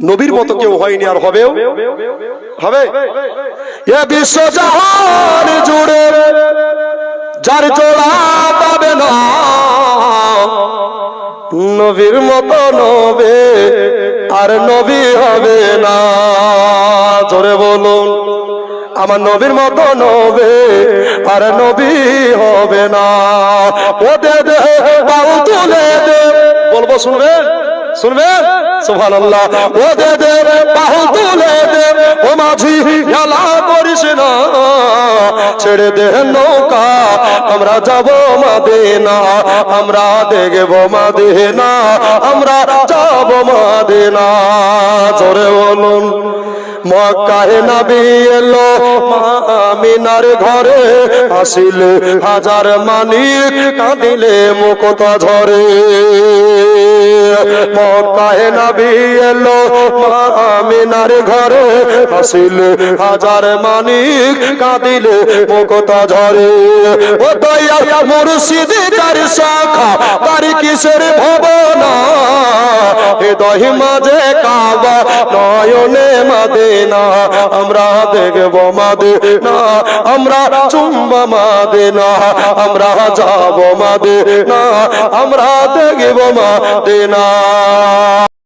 নবীর মতো কেউ হয়নি আর হবেও? হবে? এ বিশ্ব জাহান জুড়ে যার জোড়া পাবে না। নবীর মতো নবে আর নবী হবে না। জোরে বলুন, আমার নবীর মতো নবে আর নবী হবে না। ও দে দে তুলে দে। বলব শুনবেন? শুনবেন? সুবহানাল্লাহ। ও দে দে বাহু তুলে দে, ও মাঝি, খেলা করিস না। ছেড়ে দে নৌকা, আমরা যাব মাদিনা, আমরা দেখব মাদিনা, আমরা যাব মাদিনা। মক্কায় নবী এলো আমিনার ঘরে আসিলে হাজার মানিক কাঁদিলে মুকতা ঝরে মক্কায় নবী এলো মা আমিনার ঘরে আসিলে হাজার মানিক কাঁদিলে মুকতা ঝরে ও দয়া মুর্শিদ তার শাখা তার কিসের ভবনা? হৃদয় মাঝে কাবা নয়নে মাদেনা আমরা দেখব মাদেনা আমরা চুম্ব মাদেনা আমরা যাব মাদেনা আমরা দেখব মাদেনা।